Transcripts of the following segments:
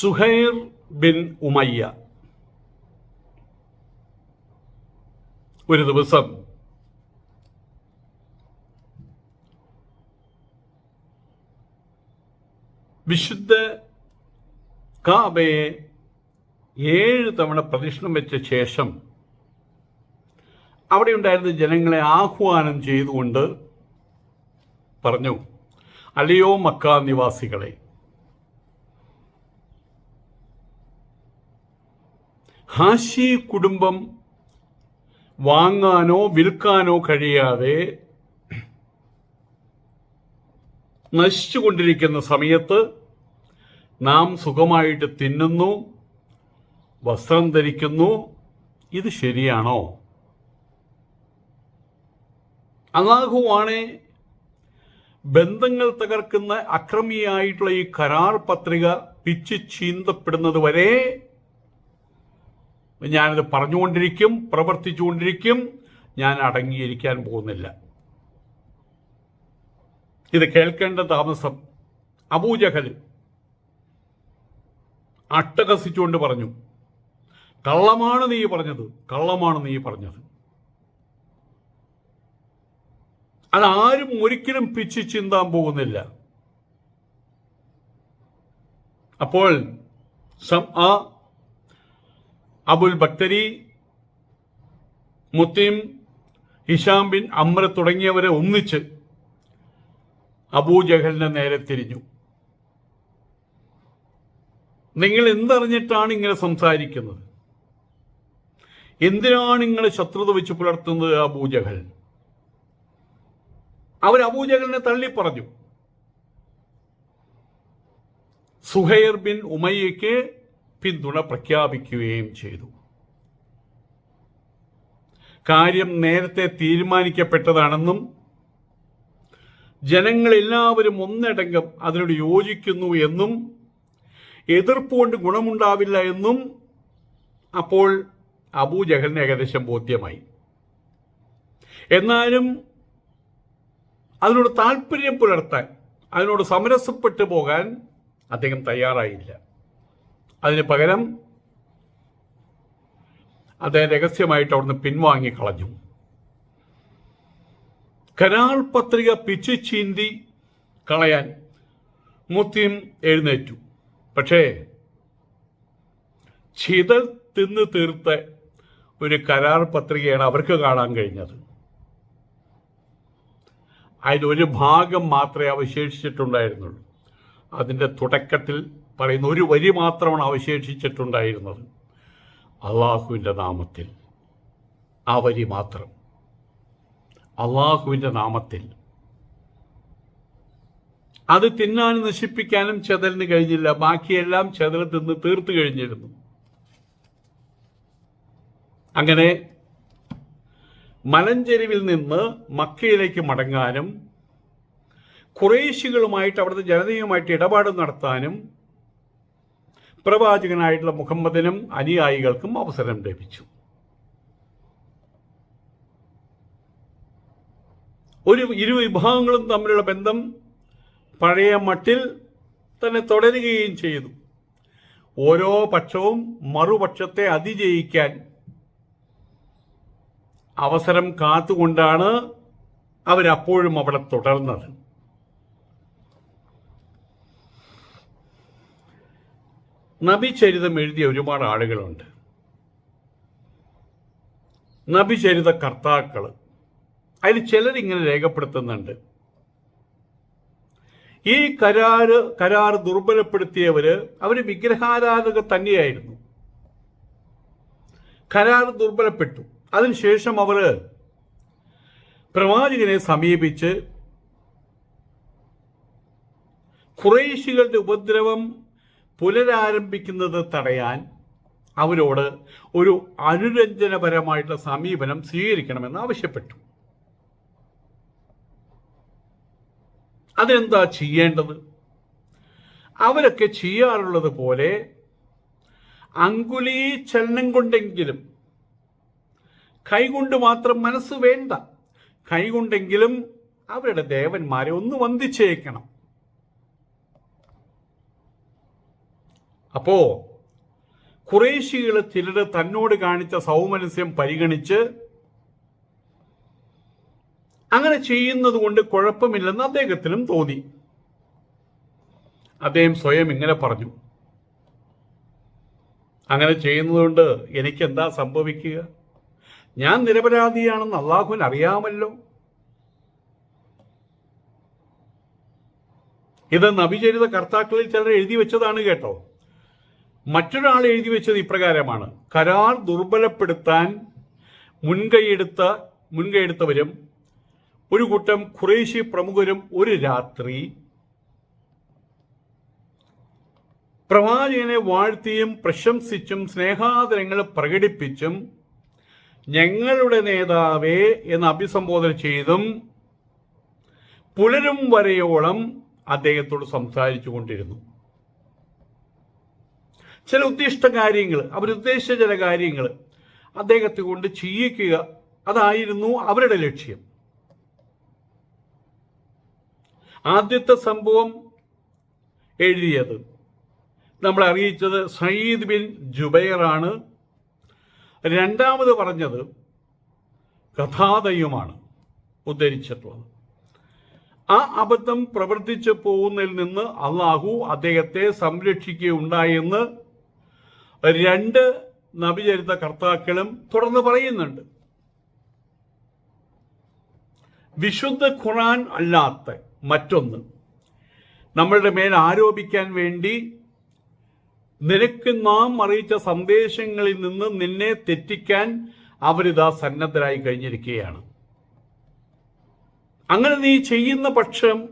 Suhair bin Umayya. ഒരു ദിവസം വിശുദ്ധ കാബയെ ഏഴ് തവണ പ്രദക്ഷിണം വെച്ച ശേഷം അവിടെ ഉണ്ടായിരുന്ന ജനങ്ങളെ ആഹ്വാനം ചെയ്തുകൊണ്ട് പറഞ്ഞു അലിയോ മക്ക നിവാസികളെ ഹാഷി കുടുംബം വാങ്ങാനോ വിൽക്കാനോ കഴിയാതെ നശിച്ചുകൊണ്ടിരിക്കുന്ന സമയത്ത് നാം സുഖമായിട്ട് തിന്നുന്നു വസ്ത്രം ധരിക്കുന്നു. ഇത് ശരിയാണോ? അള്ളാഹുവാണ് ബന്ധങ്ങൾ തകർക്കുന്ന അക്രമിയായിട്ടുള്ള ഈ കരാർ പത്രിക പിച്ച് ചീന്തപ്പെടുന്നത് വരെ ഞാനത് പറഞ്ഞുകൊണ്ടിരിക്കും പ്രവർത്തിച്ചുകൊണ്ടിരിക്കും ഞാൻ അടങ്ങിയിരിക്കാൻ പോകുന്നില്ല. ഇത് കേൾക്കേണ്ട താമസം അബൂജഹൽ അട്ടഹസിച്ചുകൊണ്ട് പറഞ്ഞു കള്ളമാണ് നീ പറഞ്ഞത് കള്ളമാണ് നീ പറഞ്ഞത്. അതാരും ഒരിക്കലും പിച്ച് ചിന്താൻ പോകുന്നില്ല. അപ്പോൾ Abul Bakhtari Mutim Hisham bin Amr തുടങ്ങിയവരെ ഒന്നിച്ച് അബൂജഹലിനെ നേരെ തിരിഞ്ഞു. നിങ്ങൾ എന്തറിഞ്ഞിട്ടാണ് ഇങ്ങനെ സംസാരിക്കുന്നത്? എന്തിനാണ് നിങ്ങൾ ശത്രുത വെച്ച് പുലർത്തുന്നത് അബൂജഹൽ അവർ അബൂജഹലിനെ തള്ളി പറഞ്ഞു സുഹൈർ ബിൻ ഉമയ്യയ്ക്ക് പിന്തുണ പ്രഖ്യാപിക്കുകയും ചെയ്തു. കാര്യം നേരത്തെ തീരുമാനിക്കപ്പെട്ടതാണെന്നും ജനങ്ങളെല്ലാവരും ഒന്നടങ്കം അതിനോട് യോജിക്കുന്നു എന്നും എതിർപ്പ് കൊണ്ട് ഗുണമുണ്ടാവില്ല എന്നും അപ്പോൾ അബൂ അബൂജഹലിന് ഏകദേശം ബോധ്യമായി. എന്നാലും അതിനോട് താല്പര്യം പുലർത്താൻ അതിനോട് സമരസപ്പെട്ടു പോകാൻ അദ്ദേഹം തയ്യാറായില്ല. അതിന് പകരം അദ്ദേഹം രഹസ്യമായിട്ട് അവിടുന്ന് പിൻവാങ്ങിക്കളഞ്ഞു കനാൽ പത്രിക പിച്ചു ചീന്തി കളയാൻ മുത്തിയും എഴുന്നേറ്റു. പക്ഷേ ചിതൽ തിന്ന് തീർത്ത ഒരു കരാർ പത്രികയാണ് അവർക്ക് കാണാൻ കഴിഞ്ഞത്. അതിലൊരു ഭാഗം മാത്രമേ അവശേഷിച്ചിട്ടുണ്ടായിരുന്നുള്ളൂ. അതിന്റെ തുടക്കത്തിൽ പറയുന്ന ഒരു വരി മാത്രമാണ് അവശേഷിച്ചിട്ടുണ്ടായിരുന്നത്. അള്ളാഹുവിന്റെ നാമത്തിൽ. ആ വരി മാത്രം. അള്ളാഹുവിന്റെ നാമത്തിൽ. അത് തിന്നാനും നശിപ്പിക്കാനും ചെതലിന് കഴിഞ്ഞില്ല. ബാക്കിയെല്ലാം ചെതൽ തിന്ന് തീർത്തു കഴിഞ്ഞിരുന്നു. അങ്ങനെ മലഞ്ചെരുവിൽ നിന്ന് മക്കയിലേക്ക് മടങ്ങാനും കുറേശികളുമായിട്ട് അവിടുത്തെ ജനതയുമായിട്ട് ഇടപാട് നടത്താനും പ്രവാചകനായിട്ടുള്ള മുഹമ്മദിനും അനുയായികൾക്കും അവസരം ലഭിച്ചു. ഒരു ഇരു വിഭാഗങ്ങളും തമ്മിലുള്ള ബന്ധം പഴയ മട്ടിൽ തന്നെ തുടരുകയും ചെയ്തു. ഓരോ പക്ഷവും മറുപക്ഷത്തെ അതിജയിക്കാൻ അവസരം കാത്തുകൊണ്ടാണ് അവരപ്പോഴും അവിടെ തുടർന്നത്. നബിചരിതം എഴുതിയ ഒരുപാട് ആളുകളുണ്ട്. നബിചരിത കർത്താക്കൾ അതിൽ ചിലരിങ്ങനെ രേഖപ്പെടുത്തുന്നുണ്ട്. ഈ കരാറ് കരാർ ദുർബലപ്പെടുത്തിയവര് അവർ വിഗ്രഹാരാധക തന്നെയായിരുന്നു. കരാർ ദുർബലപ്പെട്ടു. അതിനുശേഷം അവർ പ്രവാചകനെ സമീപിച്ച് ഖുറൈശികളുടെ ഉപദ്രവം പുനരാരംഭിക്കുന്നത് തടയാൻ അവരോട് ഒരു അനുരഞ്ജനപരമായിട്ടുള്ള സമീപനം സ്വീകരിക്കണമെന്ന് ആവശ്യപ്പെട്ടു. അതെന്താ ചെയ്യേണ്ടത്? അവരൊക്കെ ചെയ്യാറുള്ളത് പോലെ അങ്കുലീ ചലനം കൊണ്ടെങ്കിലും കൈകൊണ്ട് മാത്രം മനസ്സ് വേണ്ട. കൈകൊണ്ടെങ്കിലും അവരുടെ ദേവന്മാരെ ഒന്ന് വന്ദിച്ചേക്കണം. അപ്പോ കുറേശികൾ ചിലർ തന്നോട് കാണിച്ച സൗമനസ്യം പരിഗണിച്ച് അങ്ങനെ ചെയ്യുന്നത് കൊണ്ട് കുഴപ്പമില്ലെന്ന് അദ്ദേഹത്തിനും തോന്നി. അദ്ദേഹം സ്വയം ഇങ്ങനെ പറഞ്ഞു. അങ്ങനെ ചെയ്യുന്നതുകൊണ്ട് എനിക്ക് എന്താ സംഭവിക്കുക? ഞാൻ നിരപരാധിയാണെന്ന് അള്ളാഹുവിന് അറിയാമല്ലോ. ഇത് നബിചരിത കർത്താക്കളിൽ ചിലർ എഴുതി വെച്ചതാണ് കേട്ടോ. മറ്റൊരാൾ എഴുതി വെച്ചത് ഇപ്രകാരമാണ്. കരാർ ദുർബലപ്പെടുത്താൻ മുൻകൈയെടുത്ത മുൻകൈയെടുത്തവരും ഒരു കൂട്ടം ഖുറേശി പ്രമുഖരും ഒരു രാത്രി പ്രവാചകനെ വാഴ്ത്തിയും പ്രശംസിച്ചും സ്നേഹാദരങ്ങൾ പ്രകടിപ്പിച്ചും ഞങ്ങളുടെ നേതാവേ എന്ന് അഭിസംബോധന ചെയ്തും പുലരും വരെയോളം അദ്ദേഹത്തോട് സംസാരിച്ചു കൊണ്ടിരുന്നു ചില ഉദ്ദിഷ്ട കാര്യങ്ങൾ അവരുദ്ദേശിച്ച ചില കാര്യങ്ങൾ അദ്ദേഹത്തെ കൊണ്ട് ചെയ്യിക്കുക അതായിരുന്നു അവരുടെ ലക്ഷ്യം. ആദ്യത്തെ സംഭവം എഴുതിയത് നമ്മൾ അറിയിച്ചത് സയ്യിദ് ബിൻ ജുബൈറാണ് രണ്ടാമത് പറഞ്ഞത് കഥാതയുമാണ് ഉദ്ധരിച്ചിട്ടുള്ളത്. ആ അബദ്ധം പ്രവർത്തിച്ചു പോകുന്നതിൽ നിന്ന് അള്ളാഹു അദ്ദേഹത്തെ സംരക്ഷിക്കുകയുണ്ടായെന്ന് രണ്ട് നബിചരിത കർത്താക്കളും തുടർന്ന് പറയുന്നുണ്ട്. വിശുദ്ധ ഖുറാൻ അല്ലാത്ത മറ്റൊന്ന് നമ്മളുടെ മേൽ ആരോപിക്കാൻ വേണ്ടി നിനക്ക് നാം അറിയിച്ച സന്ദേശങ്ങളിൽ നിന്ന് നിന്നെ തെറ്റിക്കാൻ അവരിതാ സന്നദ്ധരായി കഴിഞ്ഞിരിക്കുകയാണ്. അങ്ങനെ നീ ചെയ്യുന്ന പക്ഷം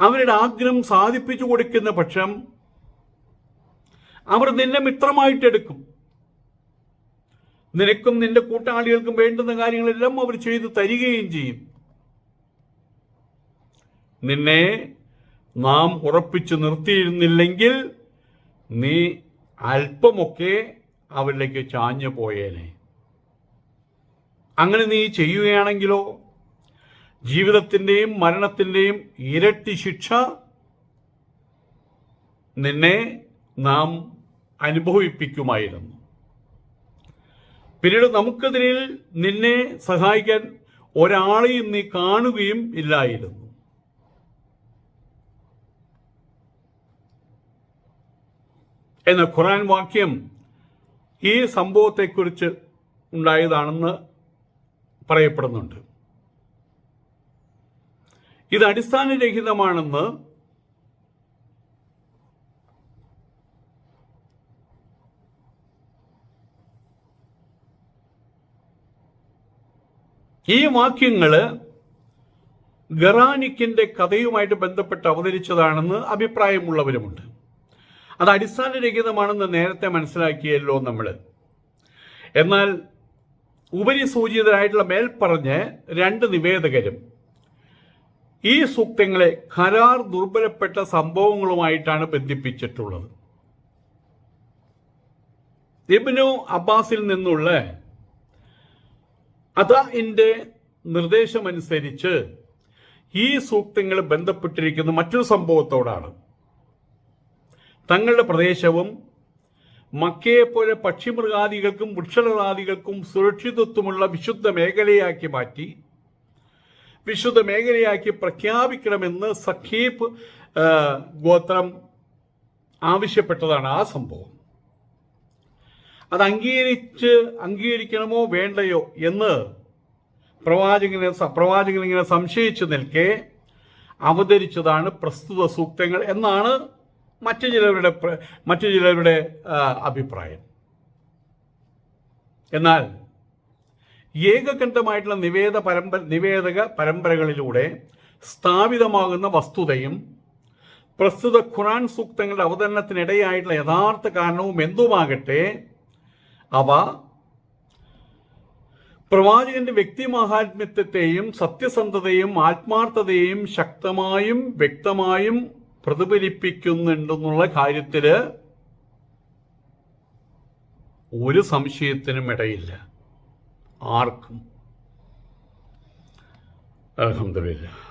അവരുടെ ആഗ്രഹം സാധിപ്പിച്ചു കൊടുക്കുന്ന പക്ഷം അവർ നിന്നെ മിത്രമായിട്ടെടുക്കും. നിനക്കും നിന്റെ കൂട്ടാളികൾക്കും വേണ്ടുന്ന കാര്യങ്ങളെല്ലാം അവർ ചെയ്തു തരികയും ചെയ്യും. നിന്നെ നാം ഉറപ്പിച്ചു നിർത്തിയിരുന്നില്ലെങ്കിൽ നീ അല്പമൊക്കെ അവരിലേക്ക് ചാഞ്ഞു പോയേനെ. അങ്ങനെ നീ ചെയ്യുകയാണെങ്കിലോ? ജീവിതത്തിന്റെയും മരണത്തിന്റെയും ഇരട്ടി ശിക്ഷ നിന്നെ നാം അനുഭവിപ്പിക്കുമായിരുന്നു. പിന്നീട് നമുക്കെതിരിൽ നിന്നെ സഹായിക്കാൻ ഒരാളെയും നീ കാണുകയും ഇല്ലായിരുന്നു. എന്ന ഖുറാൻ വാക്യം ഈ സംഭവത്തെക്കുറിച്ച് ഉണ്ടായതാണെന്ന് പറയപ്പെടുന്നുണ്ട്. ഇത് അടിസ്ഥാനരഹിതമാണെന്ന് ഈ വാക്യങ്ങൾ ഗറാനിക്കിന്റെ കഥയുമായിട്ട് ബന്ധപ്പെട്ട് അവതരിച്ചതാണെന്ന് അഭിപ്രായമുള്ളവരുമുണ്ട്. അത് അടിസ്ഥാനരഹിതമാണെന്ന് നേരത്തെ മനസ്സിലാക്കിയല്ലോ നമ്മൾ എന്നാൽ ഉപരിസൂചിതരായിട്ടുള്ള മേൽപ്പറഞ്ഞ് രണ്ട് നിവേദകരും ഈ സൂക്തങ്ങളെ കരാർ ദുർബലപ്പെട്ട സംഭവങ്ങളുമായിട്ടാണ് ബന്ധിപ്പിച്ചിട്ടുള്ളത്. ഇബ്നു അബ്ബാസിൽ നിന്നുള്ള അതാഇന്റെ നിർദ്ദേശമനുസരിച്ച് ഈ സൂക്തങ്ങൾ ബന്ധപ്പെട്ടിരിക്കുന്ന മറ്റൊരു സംഭവത്തോടാണ്. തങ്ങളുടെ പ്രദേശവും മക്കയെ മക്കയെപ്പോലെ പക്ഷിമൃഗാദികൾക്കും വൃക്ഷലതാദികൾക്കും സുരക്ഷിതത്വമുള്ള വിശുദ്ധ മേഖലയാക്കി മാറ്റി വിശുദ്ധ മേഖലയാക്കി പ്രഖ്യാപിക്കണമെന്ന് സഖീബ് ഗോത്രം ആവശ്യപ്പെട്ടതാണ് ആ സംഭവം. അത് അംഗീകരിച്ച് അംഗീകരിക്കണമോ വേണ്ടയോ എന്ന് പ്രവാചകനെ പ്രവാചകൻ ഇങ്ങനെ സംശയിച്ചു നിൽക്കെ അവതരിച്ചതാണ് പ്രസ്തുത സൂക്തങ്ങൾ എന്നാണ് മറ്റു ചിലരുടെ മറ്റു ചിലരുടെ അഭിപ്രായം. എന്നാൽ ഏകകണ്ഠമായിട്ടുള്ള നിവേദ പരമ്പര നിവേദക പരമ്പരകളിലൂടെ സ്ഥാപിതമാകുന്ന വസ്തുതയും പ്രസ്തുത ഖുറാൻ സൂക്തങ്ങളുടെ അവതരണത്തിനിടയായിട്ടുള്ള യഥാർത്ഥ കാരണവും എന്തുമാകട്ടെ അവ പ്രവാചകന്റെ വ്യക്തി മഹാത്മ്യത്വത്തെയും സത്യസന്ധതയും ആത്മാർത്ഥതയെയും ശക്തമായും വ്യക്തമായും പ്രതിഫലിപ്പിക്കുന്നുണ്ടെന്നുള്ള കാര്യത്തിൽ ഒരു സംശയത്തിനും ഇടയില്ല. ആർക്കും. അലഹമില്ല